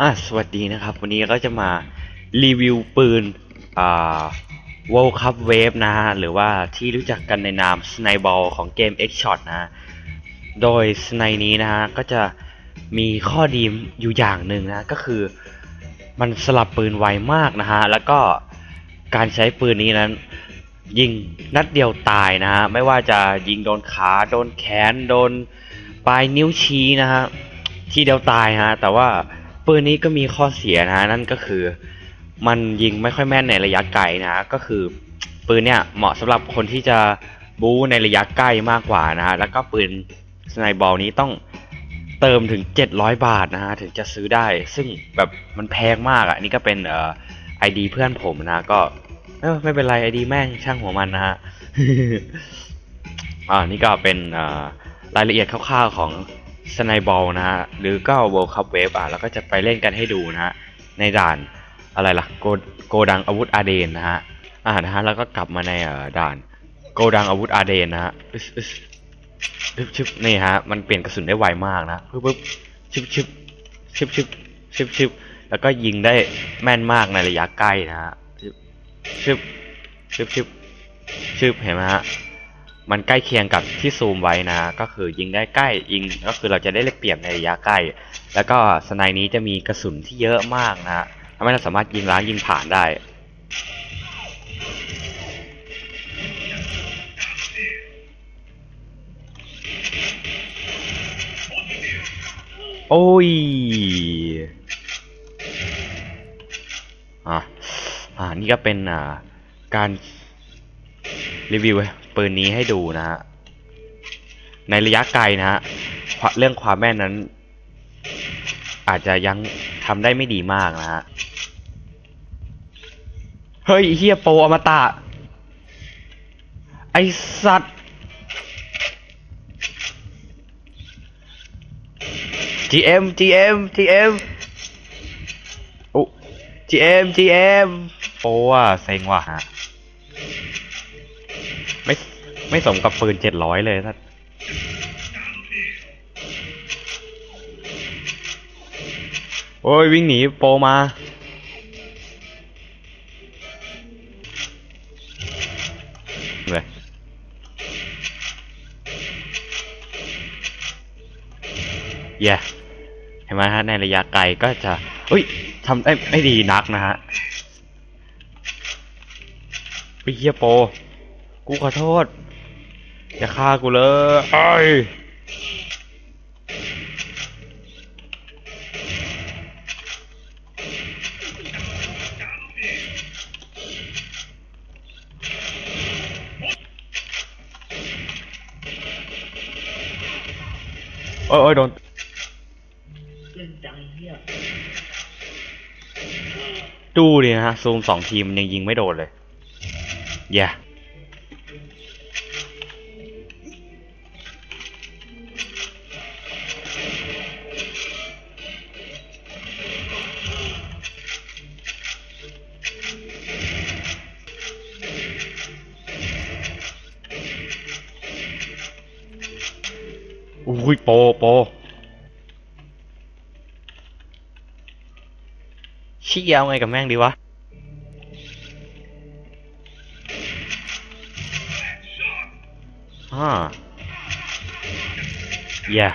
อะสวัสดีนะครับ วันนี้ก็จะมารีวิวปืนอ่า World Cup Wave นะฮะหรือว่าที่รู้จักกันในนาม Snipeball ของเกม X Shot นะฮะโดยสไนนี้นะฮะก็จะมีข้อดีอยู่อย่างหนึ่งนะก็คือมันสลับปืนไวมากนะฮะแล้วก็การใช้ปืนนี้นั้น ยิงนัดเดียวตายนะฮะไม่ว่าจะยิงโดนขาโดนแขนโดนปลายนิ้วชี้นะฮะที่เดียวตายฮะแต่ว่า ปืนนี้ก็มีข้อเสียนะนั่นก็คือ มันยิงไม่ค่อยแม่นในระยะไกลนะ ก็คือ ปืนเนี่ยเหมาะสำหรับคนที่จะบู๊ในระยะใกล้มากกว่านะฮะแล้วก็ปืนสไนบอลนี้ต้องเติมถึง 700 บาทนะฮะถึงจะซื้อได้ ซึ่งแบบมันแพงมากอะ่ะนี่ก็เป็นเอ่อไอดีเพื่อนผมนะ ก็เออไม่เป็นไรไอดีแม่งช่างหัวมันนะฮะอ่านี่ก็เป็นเอ่อรายละเอียดคร่าวๆของ สไนบอลนะฮะหรือก็ World Cup Wave อะแล้วก็จะไปเล่นกันให้ดูนะฮะในด่านอะไรล่ะโกโกดังอาวุธอาเดนนะฮะอ่านะฮะแล้วก็กลับมาในเอ่อด่านโกดังอาวุธอาเดนนะฮะชึบชึบนี่ฮะมันเปลี่ยนกระสุนได้ไวมากนะปึ๊บปึ๊บชึบชึบชึบชึบชึบชึบแล้วก็ยิงได้แม่นมากในระยะใกล้นะฮะชึบชึบชึบชึบเห็นไหมฮะ มันใกล้เคียงกับที่ซูมไว้นะ ก็คือยิงได้ใกล้ยิงก็คือเราจะได้เลกเปรียบในระยะใกล้ แล้วก็สไนนี้จะมีกระสุนที่เยอะมากนะฮะทำให้เราสามารถยิงล้างยิงผ่านได้โอ้ย อะอ่า นี่ก็เป็นอ่า การรีวิว ปืนนี้ให้ดูนะฮะ ในระยะไกลนะฮะ เรื่องความแม่นนั้น อาจจะยังทำได้ไม่ดีมากนะฮะ เฮ้ยเฮียโปอมตะ ไอสัตว์ GM GM GM โอ้ GM GM โอ้ว่ะเซ็งว่ะฮะ ไม่ ไม่สมกับปืนเจ็ดร้อยเลยสัตว์โอ้ย วิ่งหนีโปมา เลยแย่เห็นไหมฮะ ในระยะไกลก็จะเฮ้ยทำได้ไม่ดีนักนะฮะไปเฮียโป กูขอโทษ อย่าฆ่ากูเลยไอ้ยโอ้ยโอ้ยโดนเล่นจังเฮียดูดินะฮะซูมสองทีมยังยิงไม่โดนเลยแย่ อุ้ยโปโปชี้ยาวไงกับแม่งดีวะ อ่าแย่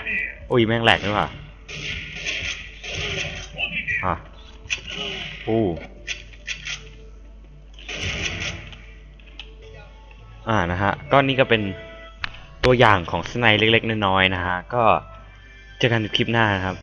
อุ้ยแม่งแหลกด้วยว่ะอะอู้อ่านะฮะ ก็นี่ก็เป็น ตัวอย่างของสไนเล็กๆน้อยๆนะฮะ ก็เจอกันในคลิปหน้านะครับ